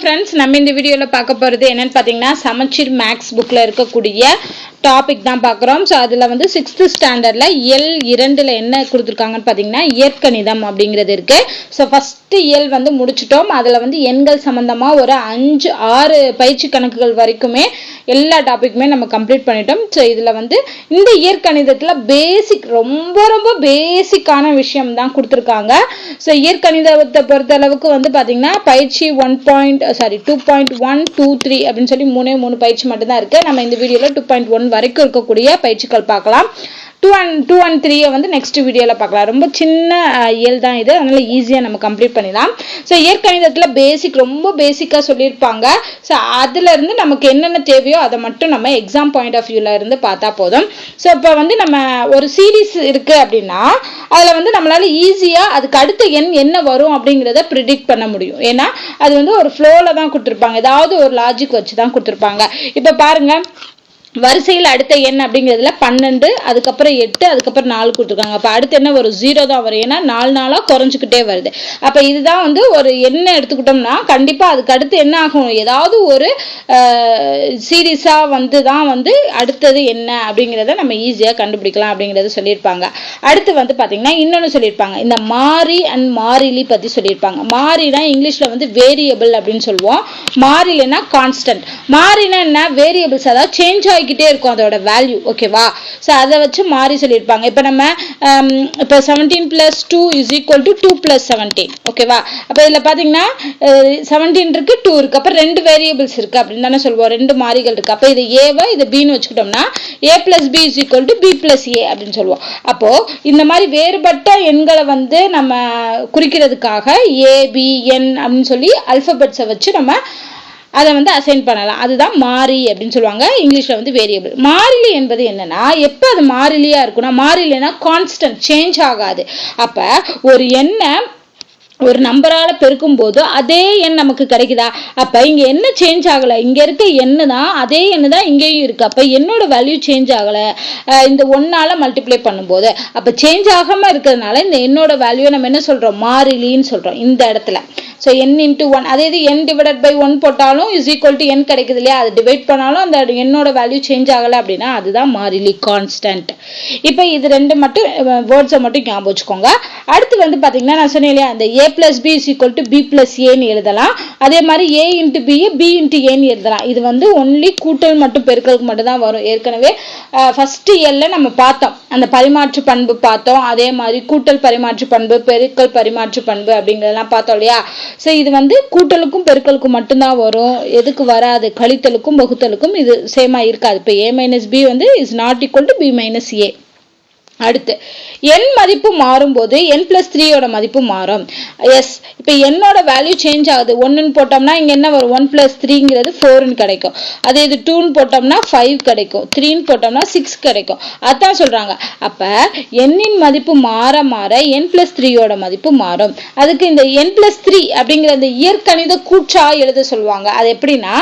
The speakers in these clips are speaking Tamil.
ஃப்ரெண்ட்ஸ் நம்ம இந்த வீடியோவில் பார்க்க போகிறது என்னன்னு பார்த்தீங்கன்னா சமச்சீர் மேக்ஸ் புக்கில் இருக்கக்கூடிய டாபிக் தான் பார்க்குறோம். ஸோ அதில் வந்து சிக்ஸ்த்து ஸ்டாண்டர்டில் எல் இரண்டில் என்ன கொடுத்துருக்காங்கன்னு பார்த்தீங்கன்னா இயற்கணிதம் அப்படிங்கிறது இருக்குது ஸோ ஃபஸ்ட்டு இயல் வந்து முடிச்சிட்டோம். அதில் வந்து எண்கள் சம்மந்தமாக ஒரு அஞ்சு ஆறு பயிற்சி கணக்குகள் வரைக்குமே எல்லா டாப்பிக்குமே நம்ம கம்ப்ளீட் பண்ணிட்டோம். ஸோ இதில் வந்து இந்த இயற்கணிதத்தில் பேசிக் ரொம்ப ரொம்ப பேசிக்கான விஷயம் தான் கொடுத்துருக்காங்க. ஸோ இயற்கணிதத்தை பொறுத்த அளவுக்கு வந்து பார்த்தீங்கன்னா பயிற்சி one point sorry two point one two three அப்படின்னு சொல்லி மூணே மூணு பயிற்சி மட்டும்தான் இருக்குது நம்ம இந்த வீடியோவில் டூ பாயிண்ட் ஒன் வரைக்கும் இருக்கக்கூடிய பயிற்சிகள் பார்க்கலாம். டூ அண்ட் டூ அண்ட் த்ரீயை வந்து நெக்ஸ்ட் வீடியோவில் பார்க்கலாம். ரொம்ப சின்ன இயல் தான் இது. அதனால் ஈஸியாக நம்ம கம்ப்ளீட் பண்ணிடலாம். ஸோ இயற்கணிதத்தில் பேசிக் ரொம்ப பேசிக்காக சொல்லியிருப்பாங்க. ஸோ அதுலேருந்து நமக்கு என்னென்ன தேவையோ அதை மட்டும் நம்ம எக்ஸாம் பாயிண்ட் ஆஃப் வியூவில் இருந்து பார்த்தா போதும். ஸோ இப்போ வந்து நம்ம ஒரு சீரீஸ் இருக்குது அப்படின்னா அதில் வந்து நம்மளால் ஈஸியாக அதுக்கு அடுத்த எண் என்ன வரும் அப்படிங்கிறத ப்ரிடிக்ட் பண்ண முடியும். ஏன்னா அது வந்து ஒரு ஃப்ளோவில் தான் கொடுத்துருப்பாங்க. ஏதாவது ஒரு லாஜிக் வச்சு தான் கொடுத்துருப்பாங்க. இப்போ பாருங்கள் வரிசையில் அடுத்த எண் அப்படிங்கிறதுல பன்னெண்டு அதுக்கப்புறம் எட்டு அதுக்கப்புறம் நாலு கொடுத்துருக்காங்க. அப்போ அடுத்து என்ன வரும் ஜீரோ தான் வரும். ஏன்னா நாலு நாளாக குறைஞ்சிக்கிட்டே வருது. அப்போ இதுதான் வந்து ஒரு எண்ணை எடுத்துக்கிட்டோம்னா கண்டிப்பாக அதுக்கு அடுத்து என்ன ஆகும்? ஏதாவது ஒரு சீரியஸாக வந்து தான் வந்து அடுத்தது என்ன அப்படிங்கிறத நம்ம ஈஸியாக கண்டுபிடிக்கலாம் அப்படிங்கிறத சொல்லியிருப்பாங்க. அடுத்து வந்து பார்த்தீங்கன்னா இன்னொன்று சொல்லியிருப்பாங்க. இந்த மாறி அண்ட் மாறிலி பற்றி சொல்லியிருப்பாங்க. மாறினா இங்கிலீஷில் வந்து வேரியபிள் அப்படின்னு சொல்லுவோம். மாறிலினா கான்ஸ்டன்ட் மாறினா என்ன? வேரியபிள்ஸ் அதாவது சேஞ்ச் மாறிக்கிட்டே இருக்கும் அதோட வேல்யூ ஓகேவா ஸோ அதை வச்சு மாறி சொல்லியிருப்பாங்க. இப்போ நம்ம இப்போ seventeen plus two is equal to two plus seventeen ஓகேவா அப்போ இதில் பார்த்தீங்கன்னா செவன்டீன் இருக்கு டூ இருக்கு. அப்போ ரெண்டு வேரியபிள்ஸ் இருக்கு அப்படின்னு தானே சொல்லுவோம். ரெண்டு மாறிகள் இருக்கு. அப்போ இது ஏவை இது பின்னு வச்சுக்கிட்டோம்னா A plus B is equal to B plus A அப்படின்னு சொல்லுவோம். அப்போ இந்த மாதிரி வேறுபட்ட எண்களை வந்து நம்ம குறிக்கிறதுக்காக ஏபிஎன் அப்படின்னு சொல்லி அல்பபெட்ஸை வச்சு நம்ம அதை வந்து அசைன் பண்ணலாம். அதுதான் மாறி அப்படின்னு சொல்லுவாங்க. இங்கிலீஷில் வந்து வேரியபிள் மாறிலி என்பது என்னன்னா எப்போ அது மாறிலியாக இருக்குன்னா மாறிலினா கான்ஸ்டன்ட் சேஞ்ச் ஆகாது. அப்போ ஒரு எண்ணை ஒரு நம்பரால் பெருக்கும் போது அதே எண் நமக்கு கிடைக்குதா? அப்போ இங்கே என்ன சேஞ்ச் ஆகலை? இங்கே இருக்க எண்ணு தான் அதே எண்ணு தான் இங்கேயும் இருக்குது அப்போ என்னோட வேல்யூ சேஞ்ச் ஆகலை. இந்த ஒன்றால் மல்டிப்ளை பண்ணும்போது. அப்போ சேஞ்ச் ஆகாமல் இருக்கிறதுனால இந்த என்னோட வேல்யூ நம்ம என்ன சொல்கிறோம் மாறிலின்னு சொல்கிறோம் இந்த இடத்துல. ஸோ என் இன்ட்டு ஒன் அதே இது என் டிவைடட் பை ஒன் போட்டாலும் இஸ் ஈக்குவல் டு என் கிடைக்குது இல்லையா? அது டிவைட் பண்ணாலும் அந்த என்னோட வேல்யூ சேஞ்ச் ஆகலை அப்படின்னா அதுதான் மாறிலி கான்ஸ்டன்ட் இப்போ இது ரெண்டு மட்டும் வேர்ட்ஸை மட்டும் ஞாபகம் வச்சுக்கோங்க. அடுத்து வந்து பார்த்தீங்கன்னா நான் சொன்னேன் இல்லையா அந்த A plus B is equal to B plus ஏன்னு எழுதலாம். அதே மாதிரி A into B B into ஏன்னு எழுதலாம். இது வந்து ஒன்லி கூட்டல் மட்டும் பெருக்கலுக்கு மட்டும் தான் வரும். ஏற்கனவே ஃபர்ஸ்ட் இயர்ல நம்ம பார்த்தோம். அந்த பரிமாற்று பண்பு பார்த்தோம். அதே மாதிரி கூட்டல் பரிமாற்று பண்பு பெருக்கல் பரிமாற்று பண்பு அப்படிங்கிறதெல்லாம் பார்த்தோம் இல்லையா? ஸோ இது வந்து கூட்டலுக்கும் பெருக்கலுக்கும் மட்டும்தான் வரும். எதுக்கு வராது? கழித்தலுக்கும் வகுத்தலுக்கும் இது சேமாக இருக்காது. இப்போ ஏ மைனஸ் பி வந்து is not equal to B minus A அடுத்து என் மதிப்பு மாறும்போது என் பிளஸ் த்ரீயோட மதிப்பு மாறும். எஸ் இப்போ என்னோட வேல்யூ சேஞ்ச் ஆகுது. ஒன்றுன்னு போட்டோம்னா இங்கே என்ன வரும்? ஒன் பிளஸ் த்ரீங்கிறது ஃபோர்னு கிடைக்கும். அதே இது டூன்னு போட்டோம்னா ஃபைவ் கிடைக்கும். த்ரீன்னு போட்டோம்னா சிக்ஸ் கிடைக்கும். அதான் சொல்கிறாங்க அப்போ எண்ணின் மதிப்பு மாற மாற என் பிளஸ் த்ரீயோட மதிப்பு மாறும். அதுக்கு இந்த என் பிளஸ் த்ரீ அப்படிங்கிற இந்த இயற்கணித கூற்றா எழுத சொல்லுவாங்க. அது எப்படின்னா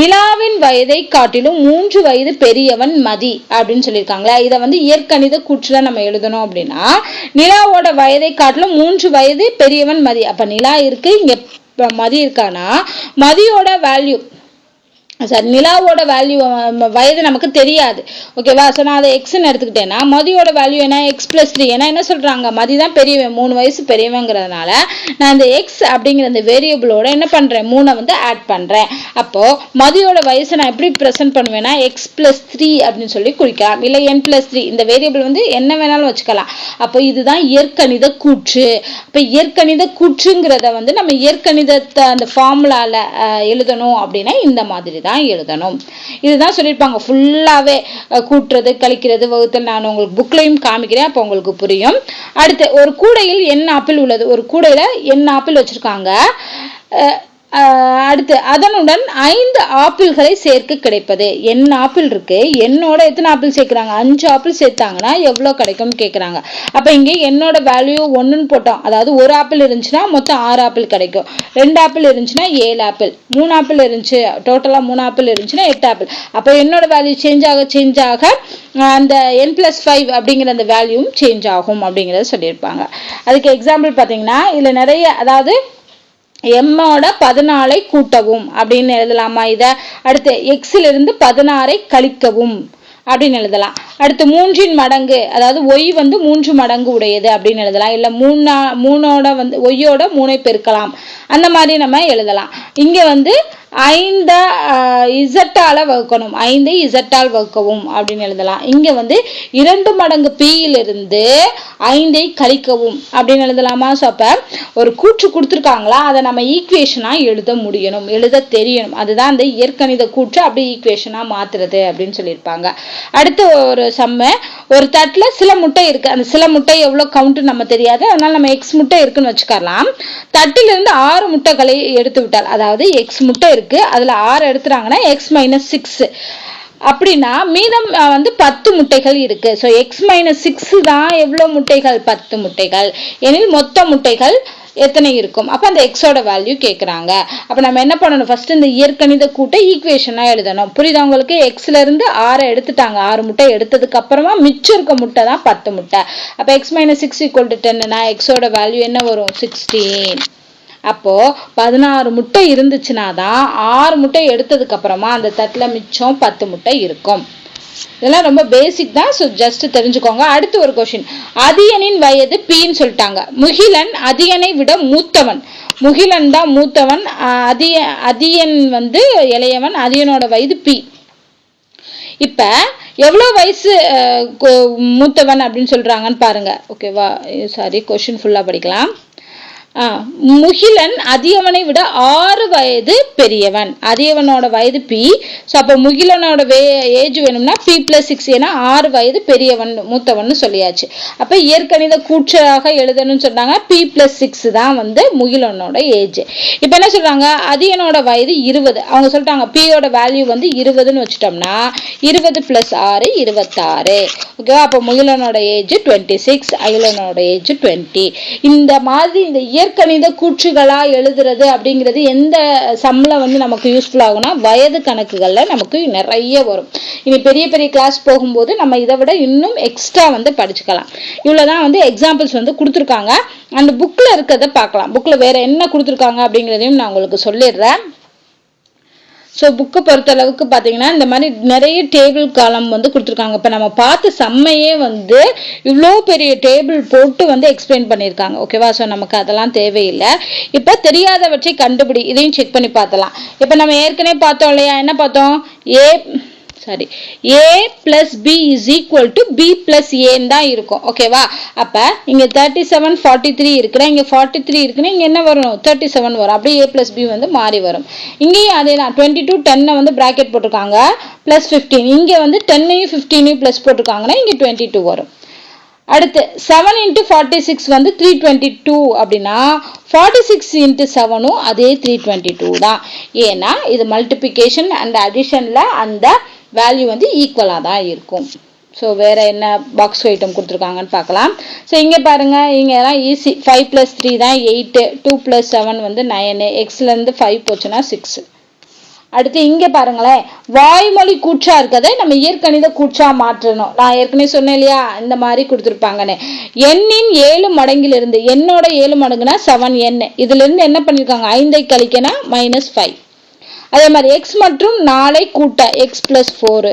நிலாவின் வயதை காட்டிலும் மூன்று வயது பெரியவன் மதி அப்படின்னு சொல்லியிருக்காங்களே இதை வந்து இயற்கணித கூற்றில் நம்ம எழுதணும் அப்படின்னா நிலாவோட வயதை காட்டிலும் மூன்று வயது பெரியவன் மதி. அப்ப நிலா இருக்கு இங்கே மதி இருக்கானா மதியோட வேல்யூ நிலாவோட வேல்யூ வயது நமக்கு தெரியாது. ஓகேவா ஸோ நான் அதை எக்ஸ்ன்னு எடுத்துக்கிட்டேன்னா மதியோட வேல்யூ என்ன? எக்ஸ் ப்ளஸ் த்ரீ ஏன்னா என்ன சொல்கிறாங்க மதி தான் பெரியவன். மூணு வயசு பெரியவங்கிறதுனால நான் இந்த எக்ஸ் அப்படிங்கிற அந்த வேரியபிளோட என்ன பண்ணுறேன் மூணை வந்து ஆட் பண்ணுறேன் அப்போது மதியோட வயசை நான் எப்படி ப்ரெசென்ட் பண்ணுவேன்னா எக்ஸ் ப்ளஸ் த்ரீ அப்படின்னு சொல்லி குறிக்கலாம். இல்லை என் ப்ளஸ் த்ரீ இந்த வேரியபிள் வந்து என்ன வேணாலும் வச்சுக்கலாம். அப்போ இதுதான் இயற்கணித கூற்று. இப்போ இயற்கணித கூற்றுங்கிறத வந்து நம்ம இயற்கணிதத்தை அந்த ஃபார்முலாவில் எழுதணும் அப்படின்னா இந்த மாதிரி தான். தான் எழுதணும். இதுதான் சொல்லியிருப்பாங்க. ஃபுல்லாகவே கூட்டுறது கழிக்கிறது வகுத்தல். நான் உங்களுக்கு புக்லையும் காமிக்கிறேன். அப்போ உங்களுக்கு புரியும். அடுத்து ஒரு கூடையில் என்ன ஆப்பிள் உள்ளது. ஒரு கூடையில் என்ன ஆப்பிள் வச்சுருக்காங்க. அடுத்து அதனுடன் ஐந்து ஆப்பிள்களை சேர்க்க கிடைப்பது. என் ஆப்பிள் இருக்கு. என்னோட எத்தனை ஆப்பிள் சேர்க்குறாங்க? அஞ்சு ஆப்பிள் சேர்த்தாங்கன்னா எவ்வளோ கிடைக்கும்னு கேட்குறாங்க அப்போ இங்கே என்னோட வேல்யூ ஒன்றுன்னு போட்டோம். அதாவது ஒரு ஆப்பிள் இருந்துச்சுன்னா மொத்தம் ஆறு ஆப்பிள் கிடைக்கும். ரெண்டு ஆப்பிள் இருந்துச்சுன்னா ஏழு ஆப்பிள். மூணு ஆப்பிள் இருந்துச்சு டோட்டலாக மூணு ஆப்பிள் இருந்துச்சுன்னா எட்டு ஆப்பிள். அப்போ என்னோட வேல்யூ சேஞ்ச் ஆக சேஞ்ச் ஆக அந்த என் ப்ளஸ் ஃபைவ் அப்படிங்கிற அந்த வேல்யூவும் சேஞ்ச் ஆகும் அப்படிங்கிறத சொல்லியிருப்பாங்க. அதுக்கு எக்ஸாம்பிள் பார்த்தீங்கன்னா இதில் நிறைய அதாவது எம்மோட பதினாலை கூட்டவும் அப்படின்னு எழுதலாமா இதை? அடுத்து எக்ஸிலிருந்து பதினாறை கழிக்கவும் அப்படின்னு எழுதலாம். அடுத்து மூன்றின் மடங்கு அதாவது ஒய் வந்து மூன்று மடங்கு உடையது அப்படின்னு எழுதலாம். இல்லை மூணா மூணோட வந்து ஒய்யோட மூணை பெருக்கலாம். அந்த மாதிரி நம்ம எழுதலாம். இங்கே வந்து ஐந்த இசட்டால் வகுக்கணும். ஐந்தை இசட்டால் வகுக்கவும் அப்படின்னு எழுதலாம். இங்கே வந்து இரண்டு மடங்கு பியிலிருந்து ஐந்தை கழிக்கவும் அப்படின்னு எழுதலாமா? ஸோ அப்போ ஒரு கூற்று கொடுத்துருக்காங்களா? அதை நம்ம ஈக்குவேஷனாக எழுத முடியணும். எழுத தெரியணும். அதுதான் அந்த இயற்கணித கூற்று. அப்படி ஈக்குவேஷனாக மாற்றுறது அப்படின்னு சொல்லியிருப்பாங்க. அடுத்து ஒரு செம்ம. ஒரு தட்டில் சில முட்டை இருக்குது அந்த சில முட்டை எவ்வளோ கவுண்ட்டு நம்ம தெரியாது. அதனால் நம்ம எக்ஸ் முட்டை இருக்குன்னு வச்சுக்கலாம் தட்டிலிருந்து ஆறு முட்டைகளை எடுத்து விட்டால் அதாவது எக்ஸ் முட்டை இருக்குது அதில் ஆறு எடுத்துறாங்கன்னா எக்ஸ் மைனஸ் சிக்ஸு அப்படின்னா மீதம் வந்து பத்து முட்டைகள் இருக்குது ஸோ எக்ஸ் மைனஸ் சிக்ஸு தான் எவ்வளோ முட்டைகள்? பத்து முட்டைகள். எனில் மொத்த முட்டைகள் எத்தனை இருக்கும்? அப்போ அந்த எக்ஸோட வேல்யூ கேட்குறாங்க அப்போ நம்ம என்ன பண்ணணும்? ஃபஸ்ட்டு இந்த இயற்கணித கூட்டை ஈக்குவேஷனாக எழுதணும். புரியுதா உங்களுக்கு? எக்ஸ்லேருந்து ஆறை எடுத்துட்டாங்க. ஆறு முட்டை எடுத்ததுக்கு அப்புறமா மிச்சம் இருக்க முட்டை தான் பத்து முட்டை. அப்போ X minus six equal to டென்னுனா எக்ஸோட வேல்யூ என்ன வரும்? சிக்ஸ்டீன் அப்போது பதினாறு முட்டை இருந்துச்சுன்னா தான் ஆறு முட்டை எடுத்ததுக்கு அப்புறமா அந்த தட்டில் மிச்சம் பத்து முட்டை இருக்கும். இதெல்லாம் ரொம்ப பேசிக் தான். ஸோ ஜஸ்ட் தெரிஞ்சுக்கோங்க. அடுத்து ஒரு கொஷின் அதியனின் வயது பின்னு சொல்லிட்டாங்க. முகிலன் அதியனை விட மூத்தவன். முகிலன் தான் மூத்தவன். அதிய அதியன் வந்து இளையவன். அதியனோட வயது பி இப்ப எவ்வளோ வயசு மூத்தவன் அப்படின்னு சொல்றாங்கன்னு பாருங்க. ஓகேவா சாரி கொஷின் ஃபுல்லா படிக்கலாம். முகிலன் அதியவனை விட ஆறு வயது பெரியவன். அதியவனோட வயது பி ஸோ அப்போ முகிலனோட வே ஏஜ் வேணும்னா பி பிளஸ் சிக்ஸ் ஏன்னா ஆறு வயது பெரியவன் மூத்தவன் சொல்லியாச்சு. அப்போ இயற்கணித கூற்றாக எழுதணும்னு சொன்னாங்க. பி பிளஸ் சிக்ஸ் தான் வந்து முகிலனோட ஏஜ் இப்போ என்ன சொல்கிறாங்க அதியனோட வயது இருபது. அவங்க சொல்லிட்டாங்க பியோட வேல்யூ வந்து இருபதுன்னு வச்சுட்டோம்னா இருபது பிளஸ் ஆறு இருபத்தாறு. ஓகேவா அப்போ முகிலனோட ஏஜ் டுவெண்ட்டி சிக்ஸ் அகிலனோட ஏஜ் டுவெண்ட்டி இந்த மாதிரி இந்த இயற்கணித கூற்றுகளா எழுதுறது அப்படிங்கிறது எந்த சம்ல வந்து நமக்கு யூஸ்ஃபுல் ஆகும்னா வயது கணக்குகள்ல நமக்கு நிறைய வரும். இனி பெரிய பெரிய கிளாஸ் போகும்போது நம்ம இதை விட இன்னும் எக்ஸ்ட்ரா வந்து படிச்சுக்கலாம். இவ்வளோதான் வந்து எக்ஸாம்பிள்ஸ் வந்து கொடுத்துருக்காங்க. அந்த புக்கில் இருக்கிறத பார்க்கலாம். புக்கில் வேறு என்ன கொடுத்துருக்காங்க அப்படிங்கிறதையும் நான் உங்களுக்கு சொல்லிடுறேன். ஸோ புக்கை பொறுத்தளவுக்கு பார்த்தீங்கன்னா இந்த மாதிரி நிறைய டேபிள் காலம் வந்து கொடுத்துருக்காங்க. இப்போ நம்ம பார்த்த செம்மையே வந்து இவ்வளோ பெரிய டேபிள் போட்டு வந்து எக்ஸ்பிளைன் பண்ணியிருக்காங்க. ஓகேவா ஸோ நமக்கு அதெல்லாம் தேவையில்லை. இப்போ தெரியாதவற்றை கண்டுபிடி. இதையும் செக் பண்ணி பார்த்தலாம். இப்போ நம்ம ஏற்கனவே பார்த்தோம் இல்லையா? என்ன பார்த்தோம்? A sorry A plus B is equal to B plus ஏன்னு தான் இருக்கும். ஓகேவா அப்போ இங்கே தேர்ட்டி செவன் ஃபார்ட்டி த்ரீ இருக்குன்னா இங்கே ஃபார்ட்டி த்ரீ இருக்குன்னா இங்கே என்ன வரும்? தேர்ட்டி செவன் வரும். அப்படியே ஏ பிளஸ் பி வந்து மாறி வரும். இங்கேயும் அதே தான். டுவெண்ட்டி டூ டென்னை வந்து ப்ராக்கெட் போட்டிருக்காங்க. ப்ளஸ் ஃபிஃப்டீன் இங்கே வந்து டென்னையும் ஃபிஃப்டீனையும் ப்ளஸ் போட்டிருக்காங்கன்னா இங்கே டுவெண்ட்டி டூ வரும். அடுத்து செவன் இன்ட்டு ஃபார்ட்டி சிக்ஸ் வந்து த்ரீ டுவெண்ட்டி டூ அப்படின்னா ஃபார்ட்டி சிக்ஸ் இன்ட்டு செவனும் அதே த்ரீ டுவெண்ட்டி டூ தான். ஏன்னா இது மல்டிபிகேஷன் அண்ட் அடிஷனில் அந்த வேல்யூ வந்து ஈக்குவலாக தான் இருக்கும். ஸோ வேறு என்ன பாக்ஸ் ஐட்டம் கொடுத்துருக்காங்கன்னு பார்க்கலாம். ஸோ இங்கே பாருங்கள் இங்கே எல்லாம் ஈஸி ஃபைவ் ப்ளஸ் த்ரீ தான் எயிட்டு டூ ப்ளஸ் செவன் வந்து நயனு எக்ஸ்லேருந்து ஃபைவ் போச்சுன்னா சிக்ஸு அடுத்து இங்கே பாருங்களேன் வாய்மொழி கூச்சா இருக்கதை நம்ம இயற்கணித கூச்சா மாற்றணும். நான் ஏற்கனவே சொன்னேன் இல்லையா இந்த மாதிரி கொடுத்துருப்பாங்கன்னு. எண்ணின் ஏழு மடங்கிலிருந்து என்னோட ஏழு மடங்குனா செவன் எண்ணு இதுலேருந்து என்ன பண்ணியிருக்காங்க ஐந்தை கழிக்கனா மைனஸ் ஃபைவ் அதே மாதிரி எக்ஸ் மற்றும் நாளை கூட்ட எக்ஸ் பிளஸ் ஃபோரு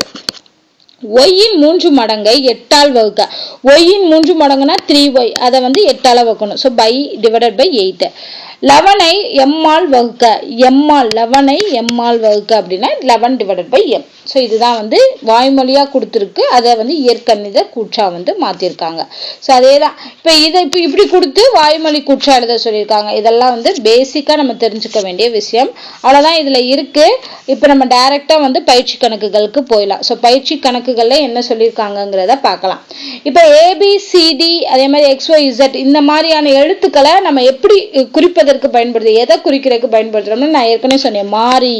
ஒய்யின் மூன்று மடங்கை எட்டால் வகுக்க. ஒய்யின் மூன்று மடங்குனா த்ரீ ஒய் அதை வந்து எட்டால் வகுக்கணும். So by divided by eight லெவனை எம்மால் வகுக்க. எம்மால் லெவனை எம்மால் வகுக்க அப்படின்னா eleven divided by M so இதுதான் வந்து வாய்மொழியாக கொடுத்துருக்கு. அதை வந்து இயற்கணித கூற்றாக வந்து மாற்றிருக்காங்க ஸோ அதே தான் இப்போ இதை இப்போ இப்படி கொடுத்து வாய்மொழி கூற்றா எழுத சொல்லியிருக்காங்க. இதெல்லாம் வந்து பேசிக்காக நம்ம தெரிஞ்சுக்க வேண்டிய விஷயம். அவ்வளோதான் இதில் இருக்குது இப்போ நம்ம டைரெக்டாக வந்து பயிற்சி கணக்குகளுக்கு போயிடலாம். ஸோ பயிற்சி கணக்குகளில் என்ன சொல்லியிருக்காங்கங்கிறத பார்க்கலாம். இப்போ ஏபிசிடி அதே மாதிரி எக்ஸ்ஒய் இசட் இந்த மாதிரியான எழுத்துக்களை நம்ம எப்படி குறிப்பதற்கு பயன்படுது எதை குறிக்கிறதுக்கு பயன்படுத்துகிறோம்னு நான் ஏற்கனவே சொன்னேன். மாறி.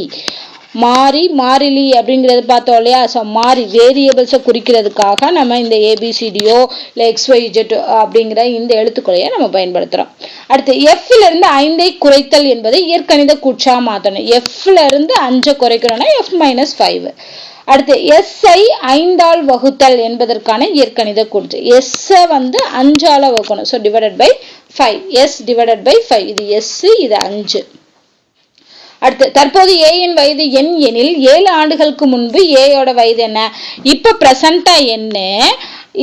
மாறி மாறிலி அப்படிங்கிறது பார்த்தோம் இல்லையா? ஸோ மாறி வேரியபிள்ஸை குறிக்கிறதுக்காக நம்ம இந்த ஏபிசிடியோ இல்லை எக்ஸ்ஒய்ஜெட் அப்படிங்கிற இந்த எழுத்துக்குறையை நம்ம பயன்படுத்துகிறோம் அடுத்து எஃப்லேருந்து ஐந்தை குறைத்தல் என்பதை இயற்கணித கூற்றா மாற்றணும் எஃப்லேருந்து அஞ்சை குறைக்கணும்னா எஃப் மைனஸ் ஃபைவ் அடுத்து எஸ்ஐ ஐந்தால் வகுத்தல் என்பதற்கான இயற்கணித கூற்று. எஸ்ஸை வந்து அஞ்சால் வகுக்கணும். So divided by five S divided by five இது எஸ்ஸு இது அஞ்சு. அடுத்து தற்போது ஏயின் வயது என் எனில் ஏழு ஆண்டுகளுக்கு முன்பு ஏயோட வயது என்ன? இப்போ பிரசண்டா என்ன?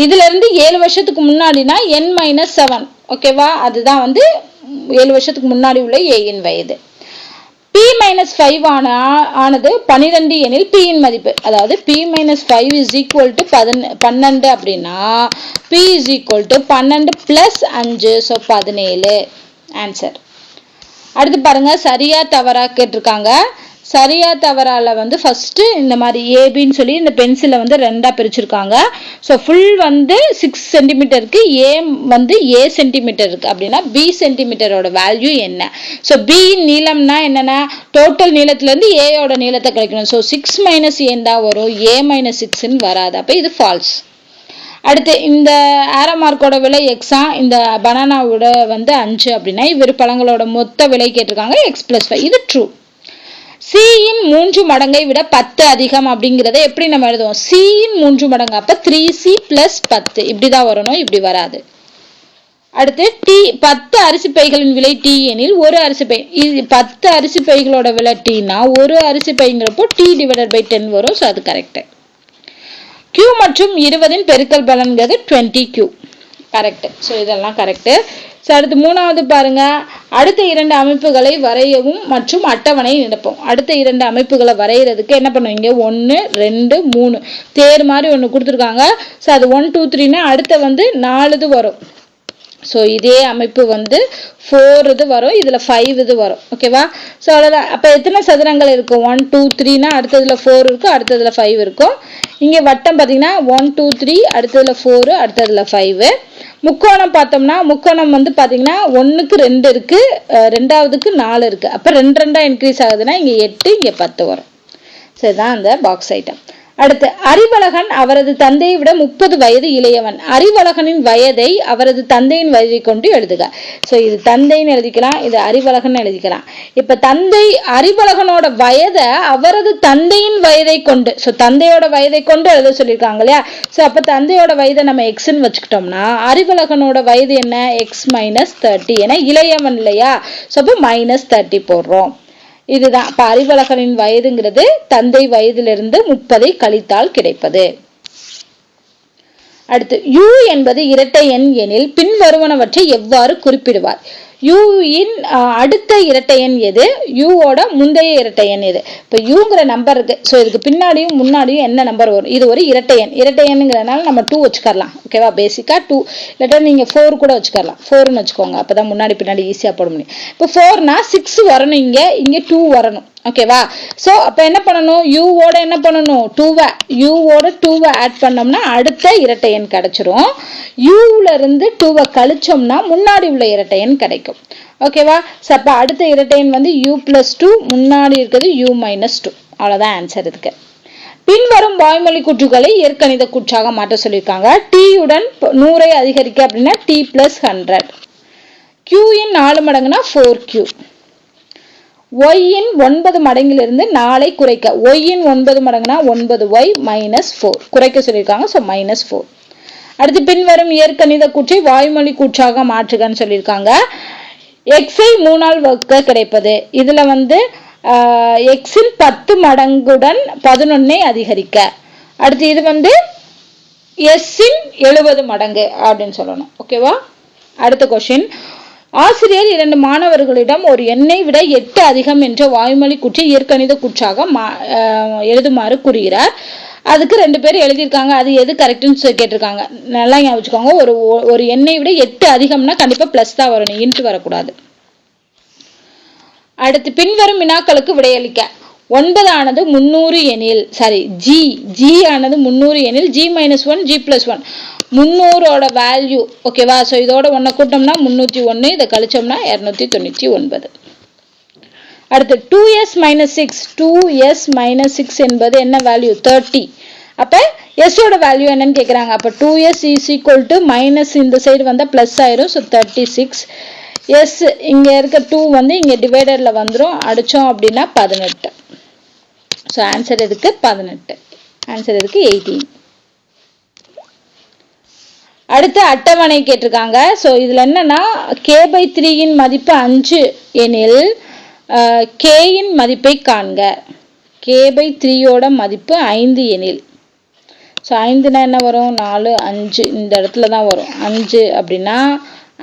இதுலேருந்து ஏழு வருஷத்துக்கு முன்னாடினா என் மைனஸ் செவன் ஓகேவா அதுதான் வந்து ஏழு வருஷத்துக்கு முன்னாடி உள்ள ஏயின் வயது. பி மைனஸ் ஃபைவ் ஆன ஆனது பன்னிரெண்டு எனில் பியின் மதிப்பு. அதாவது B minus five is equal to பதினெ பன்னெண்டு அப்படின்னா பி இஸ் ஈக்குவல் டு பன்னெண்டு ப்ளஸ் அஞ்சு ஸோ பதினேழு. ஆன்சர் அடுத்து பாருங்க சரியா தவறா கேட்டிருக்காங்க. சரியா தவறால வந்து ஃபஸ்ட்டு இந்த மாதிரி ஏபின்னு சொல்லி இந்த பென்சிலை வந்து ரெண்டாக பிரிச்சிருக்காங்க. ஸோ ஃபுல் வந்து சிக்ஸ் சென்டிமீட்டருக்கு ஏ வந்து ஏ சென்டிமீட்டர் இருக்குது அப்படின்னா பி சென்டிமீட்டரோட வேல்யூ என்ன? ஸோ பி நீளம்னா என்னென்னா டோட்டல் நீளத்துலேருந்து ஏயோட நீளத்தை கிடைக்கணும். ஸோ சிக்ஸ் மைனஸ் ஏன் தான் வரும். ஏ மைனஸ் சிக்ஸ்ன்னு வராது. அப்போ இது ஃபால்ஸ் அடுத்து இந்த ஆரோ மார்க்கோட விலை எக்ஸா இந்த பனானாவோட வந்து அஞ்சு அப்படின்னா இவர் பழங்களோட மொத்த விலை கேட்டிருக்காங்க எக்ஸ் பிளஸ் ஃபைவ் இது ட்ரூ சியின் மூன்று மடங்கை விட பத்து அதிகம் அப்படிங்கிறத எப்படி நம்ம எழுதுவோம்? சியின் மூன்று மடங்கு அப்போ த்ரீ சி ப்ளஸ் பத்து. இப்படிதான் வரணும் இப்படி வராது. அடுத்து டி பத்து அரிசி பைகளின் விலை டீ எனில் ஒரு அரிசி பை இது பத்து அரிசி பைகளோட விலை டீனா ஒரு அரிசி பைங்கிறப்போ டி டிவைடட் பை டென் வரும் ஸோ அது கரெக்டு கியூ மற்றும் இருபதின் பெருக்கல் பலன்கிறது டுவெண்ட்டி கியூ கரெக்ட் ஸோ இதெல்லாம் கரெக்டு ஸோ அடுத்து மூணாவது பாருங்க. அடுத்த இரண்டு அமைப்புகளை வரையவும் மற்றும் அட்டவணை நினைப்போம் அடுத்த இரண்டு அமைப்புகளை வரைகிறதுக்கு என்ன பண்ணுவீங்க ஒன்று ரெண்டு மூணு. தேர் மாதிரி ஒன்று கொடுத்துருக்காங்க. ஸோ அது ஒன் டூ த்ரீனா அடுத்த வந்து நாலுது வரும். ஸோ இதே அமைப்பு வந்து ஃபோர் இது வரும் இதில் ஃபைவ் இது வரும். ஓகேவா ஸோ அதில் அப்போ எத்தனை சதுரங்கள் இருக்கும்? ஒன் டூ த்ரீனா அடுத்ததில் ஃபோர் இருக்கும் அடுத்ததில் ஃபைவ் இருக்கும். இங்கே வட்டம் பார்த்தீங்கன்னா ஒன் டூ த்ரீ அடுத்ததில் ஃபோரு அடுத்ததில் ஃபைவு முக்கோணம் பார்த்தோம்னா முக்கோணம் வந்து பார்த்தீங்கன்னா ஒன்றுக்கு ரெண்டு இருக்குது ரெண்டாவதுக்கு நாலு இருக்குது அப்போ ரெண்டு ரெண்டாக இன்க்ரீஸ் ஆகுதுன்னா இங்கே எட்டு இங்கே பத்து வரும். சரிதான் அந்த பாக்ஸ் ஐட்டம் அடுத்து அறிவழகன் அவரது தந்தையை விட முப்பது வயது இளையவன். அறிவழகனின் வயதை அவரது தந்தையின் வயதை கொண்டு எழுதுக. ஸோ இது தந்தைன்னு எழுதிக்கலாம் இது அறிவழகன் எழுதிக்கலாம். இப்போ தந்தை அறிவழகனோட வயதை அவரது தந்தையின் வயதை கொண்டு ஸோ தந்தையோட வயதை கொண்டு எழுத சொல்லியிருக்காங்க இல்லையா? ஸோ அப்போ தந்தையோட வயதை நம்ம எக்ஸ்ன்னு வச்சுக்கிட்டோம்னா அறிவழகனோட வயது என்ன? எக்ஸ் மைனஸ் தேர்ட்டி ஏன்னா இளையவன் இல்லையா? ஸோ அப்போ மைனஸ் தேர்ட்டி போடுறோம். இதுதான். இப்போ அறிவழகனின் வயதுங்கிறது தந்தை வயதிலிருந்து முப்பதை கழித்தால் கிடைப்பது. அடுத்து யூ என்பது இரட்டை எண் எனில் பின்வருவனவற்றை எவ்வாறு குறிப்பிடுவார்? யூயின் அடுத்த இரட்டை எண் எது? யூவோட முந்தைய இரட்டை எண் எது? இப்போ யூங்கிற நம்பர் இருக்கு ஸோ இதுக்கு பின்னாடியும் முன்னாடியும் என்ன நம்பர் வரும்? இது ஒரு இரட்டை எண். இரட்டை நம்ம டூ வச்சுக்கலாம் ஓகேவா பேசிக்காக டூ இல்லாட்டா நீங்கள் ஃபோர் கூட வச்சுக்கலாம் ஃபோர்னு வச்சுக்கோங்க. அப்போ தான் முன்னாடி பின்னாடி ஈஸியாக போட முடியும். இப்போ ஃபோர்னா சிக்ஸ் வரணும் இங்கே. இங்கே டூ வரணும். ஓகேவா ஸோ அப்போ என்ன பண்ணணும்? யூவோட என்ன பண்ணணும்? டூவை யூவோட டூவை ஆட் பண்ணோம்னா அடுத்த இரட்டை எண் கிடச்சிரும். யூவில் இருந்து டூவை கழிச்சோம்னா முன்னாடி உள்ள இரட்டை எண் கிடைக்கும். ஓகேவா ஸோ அப்போ அடுத்த இரட்டை எண் வந்து யூ ப்ளஸ் டூ முன்னாடி இருக்கிறது யூ மைனஸ் டூ அவ்வளோதான் ஆன்சர் இதுக்கு. பின்வரும் வாய்மொழி கூற்றுகளை இயற்கணித கூற்றாக மாற்ற சொல்லியிருக்காங்க. டீயுடன் நூறை அதிகரிக்க அப்படின்னா டி ப்ளஸ் ஹண்ட்ரட் கியூயின் நாலு மடங்குனா ஃபோர் கியூ ஒய்யின் ஒன்பது மடங்கிலிருந்து நாளை குறைக்க. ஒய்யின் ஒன்பது மடங்குனா ஒன்பது ஒய் மைனஸ் ஃபோர் குறைக்க சொல்லியிருக்காங்க ஸோ மைனஸ் ஃபோர் அடுத்து பின்வரும் இயற்கணித கூற்றை வாய்மொழி கூற்றாக மாற்றுகன்னு சொல்லியிருக்காங்க. எக்ஸை மூணால் வகுக்க கிடைப்பது. இதுல வந்து எக்ஸின் பத்து மடங்குடன் பதினொன்னை அதிகரிக்க. அடுத்து இது வந்து எஸ்ஸின் எழுபது மடங்கு அப்படின்னு சொல்லணும். ஓகேவா அடுத்த கொஷின் ஆசிரியர் இரண்டு மாணவர்களிடம் ஒரு எண்ணை விட எட்டு அதிகம் என்ற வாய்மொழி குற்றி இயற்கணித குற்றாக எழுதுமாறு கூறுகிறார். அதுக்கு ரெண்டு பேர் எழுதியிருக்காங்க. அது எது கரெக்டுன்னு கேட்டிருக்காங்க. நல்லா ஞாபகம் வச்சுக்கோங்க. ஒரு ஒரு எண்ணை விட எட்டு அதிகம்னா கண்டிப்பா ப்ளஸ் தான் வரணும் இன்ட்டு வரக்கூடாது. அடுத்து பின்வரும் வினாக்களுக்கு விடையளிக்க. ஒன்பது ஆனது முன்னூறு எனில் சாரி ஜி ஜி ஆனது முன்னூறு எனில் G minus one G plus one முந்நூறோட value ஓகேவா ஸோ இதோட ஒன்றை கூட்டோம்னா முந்நூற்றி ஒன்று இதை கழிச்சோம்னா இரநூத்தி தொண்ணூற்றி ஒன்பது. அடுத்து two S minus six two S minus six என்பது என்ன வேல்யூ தேர்ட்டி அப்போ எஸ்ஸோட வேல்யூ என்னன்னு கேட்குறாங்க அப்போ two S is equal to minus இந்த சைடு வந்தால் ப்ளஸ் ஆயிரும். ஸோ தேர்ட்டி சிக்ஸ் எஸ் இங்கே இருக்க டூ வந்து இங்கே டிவைடரில் வந்துடும் அடித்தோம் அப்படின்னா பதினெட்டு. ஸோ ஆன்சர் எதுக்கு? பதினெட்டு. ஆன்சர் எதுக்கு? எயிட்டீன் அடுத்து அட்டவணை கேட்டிருக்காங்க. ஸோ இதில் என்னன்னா கே பை த்ரீயின் மதிப்பு அஞ்சு எனில் கேயின் மதிப்பை காண்க. கே பை த்ரீயோட மதிப்பு ஐந்து எனில். ஸோ ஐந்துனா என்ன வரும்? நாலு அஞ்சு. இந்த இடத்துல தான் வரும். அஞ்சு அப்படின்னா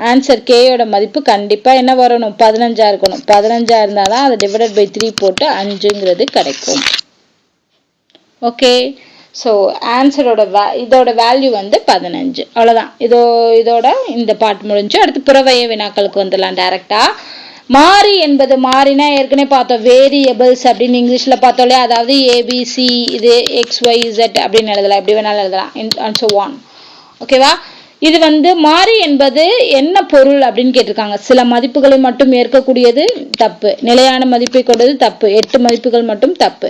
ஆன்சர் கேயோட மதிப்பு கண்டிப்பாக என்ன வரணும்? பதினஞ்சாக இருக்கணும். பதினஞ்சாக இருந்தால் தான் அதை டிவைடட் பை த்ரீ போட்டு அஞ்சுங்கிறது கிடைக்கும். ஓகே ஸோ ஆன்சரோட வே இதோட வேல்யூ வந்து பதினஞ்சு. அவ்வளோதான் இதோ இதோட இந்த பாட்டு முடிஞ்சு அடுத்து புறவைய வினாக்களுக்கு வந்துடலாம் டேரெக்டாக மாறி என்பது மாறினா ஏற்கனவே பார்த்தோம் வேரியபிள்ஸ் அப்படின்னு இங்கிலீஷில் பார்த்தோம் அதாவது ஏபிசி இது எக்ஸ் ஒய் இசட் அப்படின்னு எழுதலாம். எப்படி வேணாலும் எழுதலாம். அண்ட் ஸோ ஒன் ஓகேவா இது வந்து மாறி என்பது என்ன பொருள் அப்படின்னு கேட்டிருக்காங்க. சில மதிப்புகளை மட்டும் ஏற்கக்கூடியது தப்பு. நிலையான மதிப்பை கொண்டது தப்பு. எட்டு மதிப்புகள் மட்டும் தப்பு.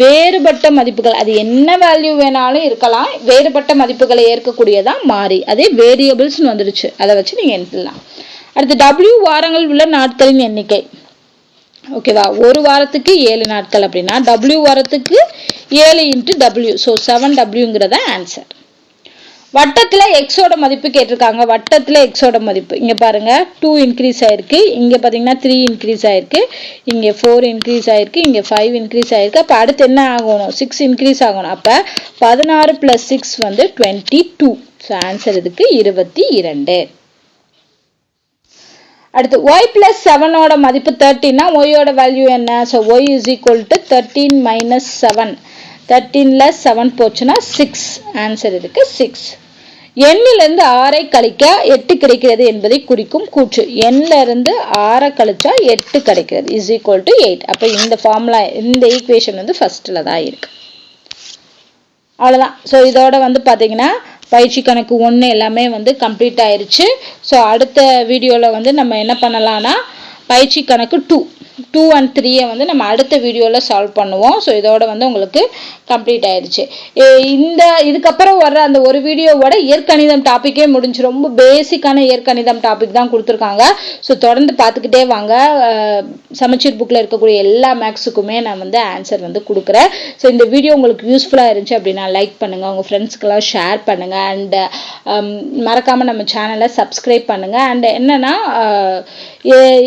வேறுபட்ட மதிப்புகள். அது என்ன வேல்யூ வேணாலும் இருக்கலாம். வேறுபட்ட மதிப்புகளை ஏற்கக்கூடியதான் மாறி. அதே வேரியபிள்ஸ்னு வந்துடுச்சு. அதை வச்சு நீங்கள் எழுதலாம் அடுத்து டபிள்யூ வாரங்கள் உள்ள நாட்களின் எண்ணிக்கை. ஓகேவா ஒரு வாரத்துக்கு ஏழு நாட்கள் அப்படின்னா டபிள்யூ வாரத்துக்கு ஏழு இன்ட்டு டபிள்யூ ஸோ செவன் டபிள்யூங்கிறத ஆன்சர் வட்டத்தில் எக்ஸோட மதிப்பு கேட்டிருக்காங்க. வட்டத்தில் எக்ஸோட மதிப்பு. இங்கே பாருங்கள் டூ இன்க்ரீஸ் ஆகிருக்கு இங்கே பார்த்தீங்கன்னா த்ரீ இன்க்ரீஸ் ஆகிருக்கு இங்கே ஃபோர் இன்க்ரீஸ் ஆகிருக்கு இங்கே ஃபைவ் இன்க்ரீஸ் ஆகிருக்கு அப்போ அடுத்து என்ன ஆகணும்? சிக்ஸ் இன்க்ரீஸ் ஆகணும். அப்போ பதினாறு ப்ளஸ் சிக்ஸ் வந்து டுவெண்ட்டி டூ ஸோ ஆன்சர் இதுக்கு இருபத்தி இரண்டு. அடுத்து ஒய் பிளஸ் செவனோட மதிப்பு தேர்ட்டின்னா ஒய்யோட வேல்யூ என்ன? So Y is equal to thirteen minus seven தேர்ட்டீனில் seven போச்சுன்னா சிக்ஸ் ஆன்சர் இதுக்கு சிக்ஸ் எண்ணிலிருந்து ஆறை கழிக்க எட்டு கிடைக்கிறது என்பதை குறிக்கும் கூற்று. எண்ணிலிருந்து ஆறை கழிச்சா எட்டு கிடைக்கிறது. இஸ் ஈக்குவல் டு எயிட் அப்போ இந்த ஃபார்முலா இந்த ஈக்குவேஷன் வந்து ஃபஸ்ட்டில் தான் இருக்கு. அவ்வளோதான் ஸோ இதோட வந்து பார்த்தீங்கன்னா பயிற்சி கணக்கு ஒன்று எல்லாமே வந்து கம்ப்ளீட் ஆயிருச்சு. ஸோ அடுத்த வீடியோவில் வந்து நம்ம என்ன பண்ணலாம்னா பயிற்சி கணக்கு டூ டூ அண்ட் த்ரீயை வந்து நம்ம அடுத்த வீடியோவில் சால்வ் பண்ணுவோம். ஸோ இதோட வந்து உங்களுக்கு கம்ப்ளீட் ஆயிடுச்சு. இந்த இதுக்கப்புறம் வர்ற அந்த ஒரு வீடியோவோட இயற்கணிதம் டாப்பிக்கே முடிஞ்சு ரொம்ப பேசிக்கான இயற்கணிதம் டாபிக் தான் கொடுத்துருக்காங்க. ஸோ தொடர்ந்து பார்த்துக்கிட்டே வாங்க. சமச்சீர் புக்கில் இருக்கக்கூடிய எல்லா மேக்ஸுக்குமே நான் வந்து ஆன்சர் வந்து கொடுக்குறேன். ஸோ இந்த வீடியோ உங்களுக்கு யூஸ்ஃபுல்லாக இருந்துச்சு அப்படின்னா லைக் பண்ணுங்கள் உங்கள் ஃப்ரெண்ட்ஸ்க்கெல்லாம் ஷேர் பண்ணுங்கள் அண்ட் மறக்காமல் நம்ம சேனலை சப்ஸ்கிரைப் பண்ணுங்கள் அண்ட் என்னென்னா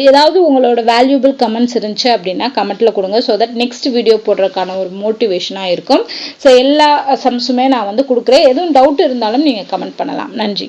ஏதாவது உங்களோட வேல்யூபிள் கமெண்ட்ஸ் இருந்துச்சு அப்படின்னா கமெண்ட்டில் கொடுங்க. ஸோ தட் நெக்ஸ்ட் வீடியோ போடுறதுக்கான ஒரு மோட்டிவேஷனாக இருக்கும். இருக்கும். ஸோ எல்லா சம்ஸுமே நான் வந்து கொடுக்குறேன். எதுவும் டவுட் இருந்தாலும் நீங்கள் கமெண்ட் பண்ணலாம். நன்றி.